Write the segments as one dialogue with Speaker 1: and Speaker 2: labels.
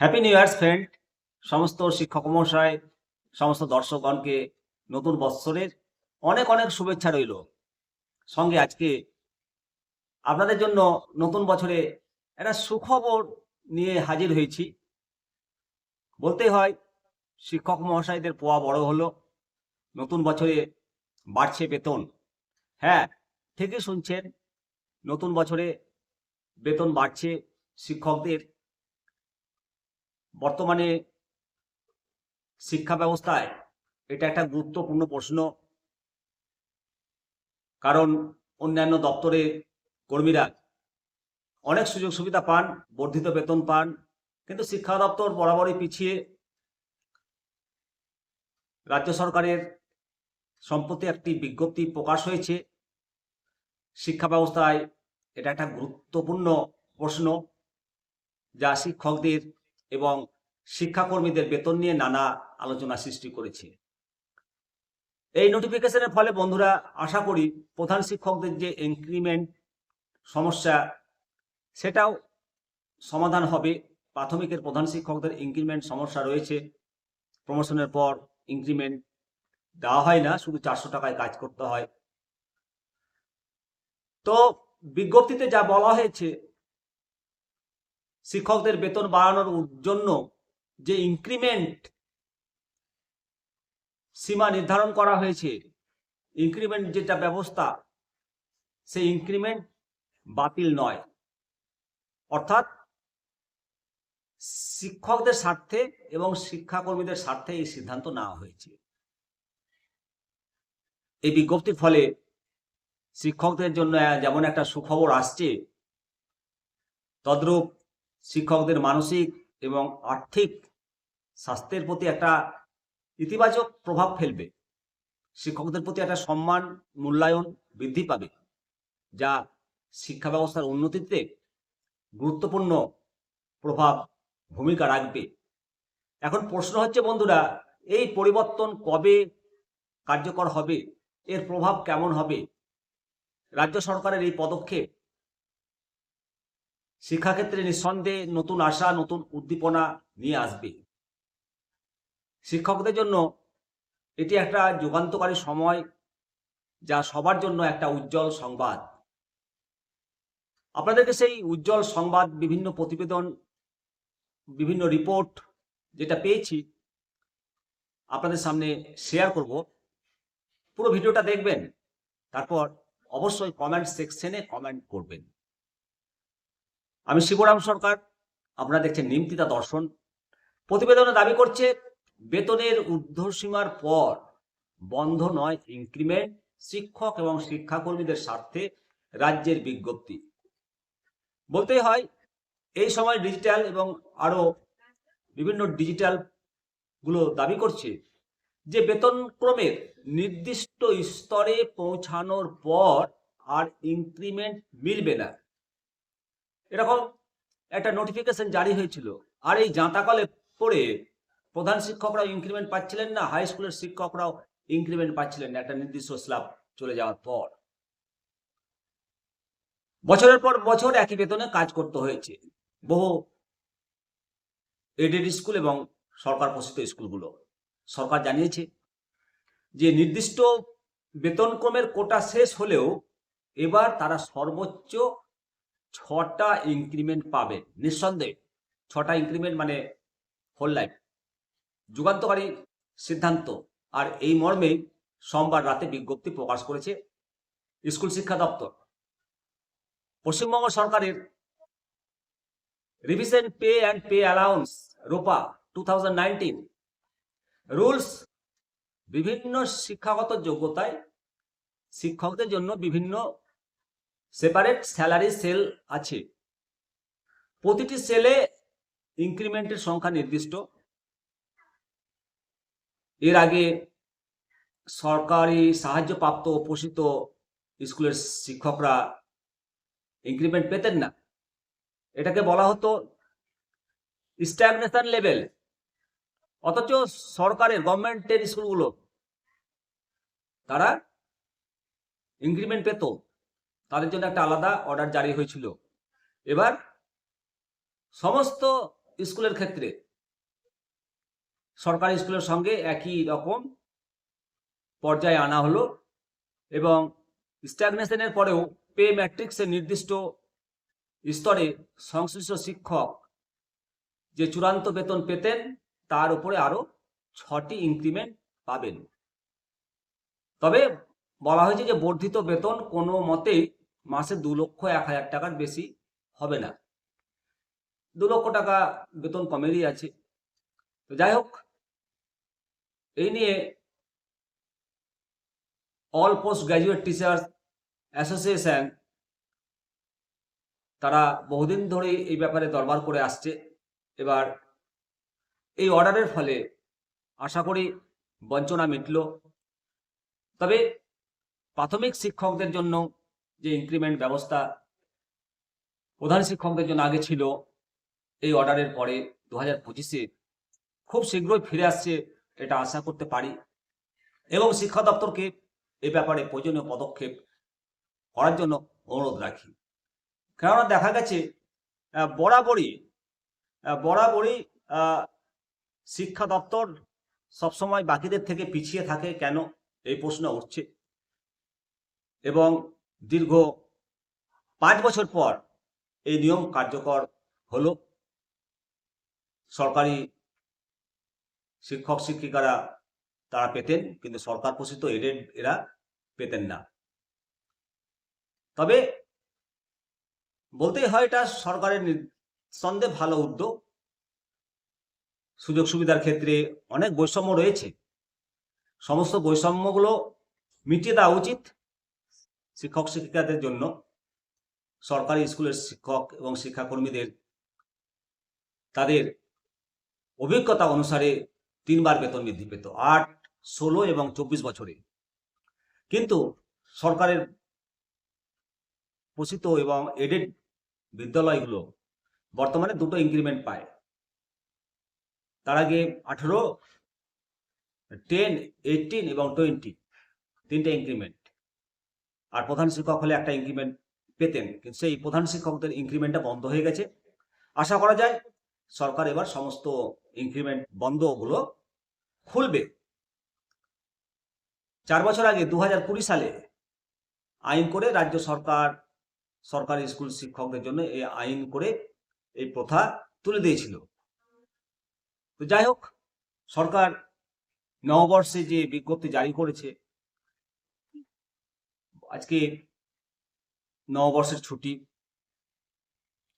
Speaker 1: Happy new years friend সমস্ত শিক্ষক মহাশয়, সমস্ত দর্শকগণকে নতুন বৎসরের অনেক অনেক শুভেচ্ছা রইল। সঙ্গে আজকে আপনাদের জন্য নতুন বছরে একটা সুখবর নিয়ে হাজির হয়েছি। বলতে হয়, শিক্ষক মহাশয়দের পোয়া বড় হলো, নতুন বছরে বাড়ছে বেতন। হ্যাঁ ঠিকই শুনছেন, নতুন বছরে বেতন বাড়ছে শিক্ষকদের। বর্তমানে শিক্ষা ব্যবস্থায় এটা একটা গুরুত্বপূর্ণ প্রশ্ন। কারণ অন্যান্য দপ্তরে কর্মীরা অনেক সুযোগ সুবিধা পান, বর্ধিত বেতন পান, কিন্তু শিক্ষা দপ্তর বরাবরই পিছিয়ে রাজ্য সরকারের সম্প্রতি একটি বিজ্ঞপ্তি প্রকাশ হয়েছে। শিক্ষা ব্যবস্থায় এটা একটা গুরুত্বপূর্ণ প্রশ্ন যা শিক্ষকদের এবং শিক্ষাকর্মীদের বেতন নিয়ে নানা আলোচনা সৃষ্টি করেছে। এই নোটিফিকেশনের ফলে বন্ধুরা, আশা করি প্রধান শিক্ষকদের যে ইনক্রিমেন্ট সমস্যা, সেটাও সমাধান হবে। প্রাথমিকের প্রধান শিক্ষকদের ইনক্রিমেন্ট সমস্যা রয়েছে। প্রমোশনের পর ইনক্রিমেন্ট দেওয়া হয় না, শুধু চারশো টাকায় কাজ করতে হয়। তো বিজ্ঞপ্তিতে যা বলা হয়েছে শিক্ষকদের বেতন বাড়ানোর জন্য যে ইনক্রিমেন্ট সীমা নির্ধারণ করা হয়েছে ইনক্রিমেন্ট যেটা ব্যবস্থা, সেই ইনক্রিমেন্ট বাতিল নয়। অর্থাৎ শিক্ষকদের স্বার্থে এবং শিক্ষাকর্মীদের স্বার্থে এই সিদ্ধান্ত নেওয়া হয়েছে। এই বিজ্ঞপ্তির ফলে শিক্ষকদের জন্য যেমন একটা সুখবর আসছে, তদ্রূপ শিক্ষকদের মানসিক এবং আর্থিক স্বাস্থ্যের প্রতি একটা ইতিবাচক প্রভাব ফেলবে। শিক্ষকদের প্রতি একটা সম্মান মূল্যায়ন বৃদ্ধি পাবে, যা শিক্ষা ব্যবস্থার উন্নতিতে গুরুত্বপূর্ণ প্রভাব, ভূমিকা রাখবে। এখন প্রশ্ন হচ্ছে, বন্ধুরা, এই পরিবর্তন কবে কার্যকর হবে? এর প্রভাব কেমন হবে? রাজ্য সরকারের এই পদক্ষেপ শিক্ষাক্ষেত্রে নিঃসন্দেহে নতুন আশা, নতুন উদ্দীপনা নিয়ে আসবে। শিক্ষকদের জন্য এটি একটা যুগান্তকারী সময়, যা সবার জন্য একটা উজ্জ্বল সংবাদ। আপনাদেরকে সেই উজ্জ্বল সংবাদ, বিভিন্ন প্রতিবেদন, বিভিন্ন রিপোর্ট যেটা পেয়েছি, আপনাদের সামনে শেয়ার করব। পুরো ভিডিওটা দেখবেন, তারপর অবশ্যই কমেন্ট সেকশনে কমেন্ট করবেন। আমি শিবরাম সরকার, আপনারা দেখছেন নিমতিতা দর্শন। প্রতিবেদনে দাবি করছে, বেতনের ঊর্ধ্বসীমার পর বন্ধ নয় ইনক্রিমেন্ট শিক্ষক এবং শিক্ষাকর্মীদের স্বার্থে রাজ্যের বিজ্ঞপ্তি। বলতেই হয়, এই সময় ডিজিটাল এবং আরও বিভিন্ন ডিজিটালগুলো দাবি করছে যে বেতন ক্রমের নির্দিষ্ট স্তরে পৌঁছানোর পর আর ইনক্রিমেন্ট মিলবে না। এরকম একটা নোটিফিকেশন জারি হয়েছিল। আর এই জাঁতাকলে পড়ে প্রধান শিক্ষকরাও ইনক্রিমেন্ট পাচ্ছিলেন না হাই স্কুলের শিক্ষকরাও ইনক্রিমেন্ট পাচ্ছিলেন না, একটা নির্দিষ্ট স্ল্যাব চলে যাওয়ার পর। বছরের পর বছর একই বেতনে কাজ করতে হয়েছে। বহু এডেড স্কুল এবং সরকার পোষিত স্কুলগুলো। সরকার জানিয়েছে যে নির্দিষ্ট বেতন ক্রমের কোটা শেষ হলেও এবার তারা সর্বোচ্চ ছটা ইনক্রিমেন্ট পাবে, নিঃসন্দেহে। ছটা ইনক্রিমেন্ট মানে হোল লাইফ যুগান্তকারী সিদ্ধান্ত। আর এই মর্মে সোমবার রাতে বিজ্ঞপ্তি প্রকাশ করেছে স্কুল শিক্ষা দপ্তর। পশ্চিমবঙ্গ সরকারের revision pay and pay allowance ROPA two rules বিভিন্ন শিক্ষাগত যোগ্যতায় শিক্ষকদের জন্য বিভিন্ন সেপারেট স্যালারি সেল আছে। প্রতিটি সেলে ইনক্রিমেন্টের সংখ্যা নির্দিষ্ট। এর আগে সরকারি সাহায্যপ্রাপ্ত পোষিত স্কুলের শিক্ষকরা ইনক্রিমেন্ট পেতেন না। এটাকে বলা হতো স্ট্যাগনেশন লেভেল অথচ সরকারের গভর্নমেন্টের স্কুলগুলো, তারা ইনক্রিমেন্ট পেত। তাদের জন্য একটা আলাদা অর্ডার জারি হয়েছিল। এবার সমস্ত স্কুলের ক্ষেত্রে সরকারি স্কুলের সঙ্গে একই রকম পর্যায়ে আনা হলো এবং স্ট্যাগনেশনের পরেও পে ম্যাট্রিক্সের নির্দিষ্ট স্তরে সংশ্লিষ্ট শিক্ষক যে চূড়ান্ত বেতন পেতেন, তার উপরে আরও ছটি ইনক্রিমেন্ট পাবেন। তবে বলা হয়েছে যে বর্ধিত বেতন কোনো মতেই মাসে দু লক্ষ এক হাজার টাকার বেশি হবে না। দু লক্ষ টাকা বেতন কমেরই আছে। তো যাই হোক, এই নিয়ে all post graduate teachers association তারা বহুদিন ধরে এই ব্যাপারে দরবার করে আসছে। এবার এই অর্ডারের ফলে আশা করি বঞ্চনা মিটল। তবে প্রাথমিক শিক্ষকদের জন্য যে ইনক্রিমেন্ট ব্যবস্থা প্রধান শিক্ষকদের জন্য আগে ছিল, এই অর্ডারের পরে দু হাজার পঁচিশে খুব শীঘ্রই ফিরে আসছে এটা আশা করতে পারি। এবং শিক্ষা দপ্তরকে এ ব্যাপারে প্রয়োজনীয় পদক্ষেপ করার জন্য অনুরোধ রাখি। কেননা দেখা গেছে বরাবরই বরাবরই শিক্ষা দপ্তর সবসময় বাকিদের থেকে পিছিয়ে থাকে কেন? এই প্রশ্ন উঠছে। এবং দীর্ঘ পাঁচ বছর পর এই নিয়ম কার্যকর হলো। সরকারি শিক্ষক, শিক্ষিকারা তারা পেতেন, কিন্তু সরকার পোষিত এডেড এরা পেতেন না। তবে বলতেই হয় এটা সরকারের সন্দেহ ভালো উদ্যোগ। সুযোগ সুবিধার ক্ষেত্রে অনেক বৈষম্য রয়েছে। সমস্ত বৈষম্যগুলো মিটিয়ে দেওয়া উচিত। শিক্ষক শিক্ষিকাদের জন্য সরকারি স্কুলের শিক্ষক এবং শিক্ষাকর্মীদের তাদের অভিজ্ঞতা অনুসারে তিনবার বেতন বৃদ্ধি পেত, আট, ষোলো এবং চব্বিশ বছরে। কিন্তু সরকারের পোষিত এবং এডেড বিদ্যালয়গুলো বর্তমানে দুটো ইনক্রিমেন্ট পায়। তার আগে আঠেরো টেন এইটিন এবং টোয়েন্টি তিনটে ইনক্রিমেন্ট আর প্রধান শিক্ষক হলে একটা ইনক্রিমেন্ট পেতেন। কিন্তু সেই প্রধান শিক্ষকদের ইনক্রিমেন্টটা বন্ধ হয়ে গেছে। আশা করা যায় সরকার এবার সমস্ত ইনক্রিমেন্ট বন্ধগুলো খুলবে। চার বছর আগে দু সালে আইন করে রাজ্য সরকার, সরকারি স্কুল শিক্ষকদের জন্য এই আইন করে এই প্রথা তুলে দিয়েছিল। তো যাই হোক, সরকার নববর্ষে যে বিজ্ঞপ্তি জারি করেছে আজকে নববর্ষের ছুটি।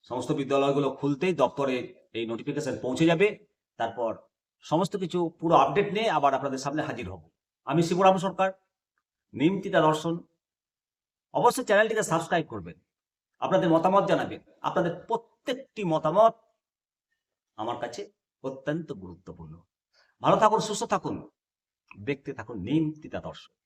Speaker 1: সমস্ত বিদ্যালয়গুলো খুলতেই দপ্তরে এই নোটিফিকেশন পৌঁছে যাবে। তারপর সমস্ত কিছু পুরো আপডেট নিয়ে আবার আপনাদের সামনে হাজির হব। আমি শিবরাম সরকার, নিমতিতা দর্শন। অবশ্যই চ্যানেলটিকে সাবস্ক্রাইব করবেন। আপনাদের মতামত জানাবেন। আপনাদের প্রত্যেকটি মতামত আমার কাছে অত্যন্ত গুরুত্বপূর্ণ। ভালো থাকুন, সুস্থ থাকুন। দেখতে থাকুন নিমতিতা দর্শন।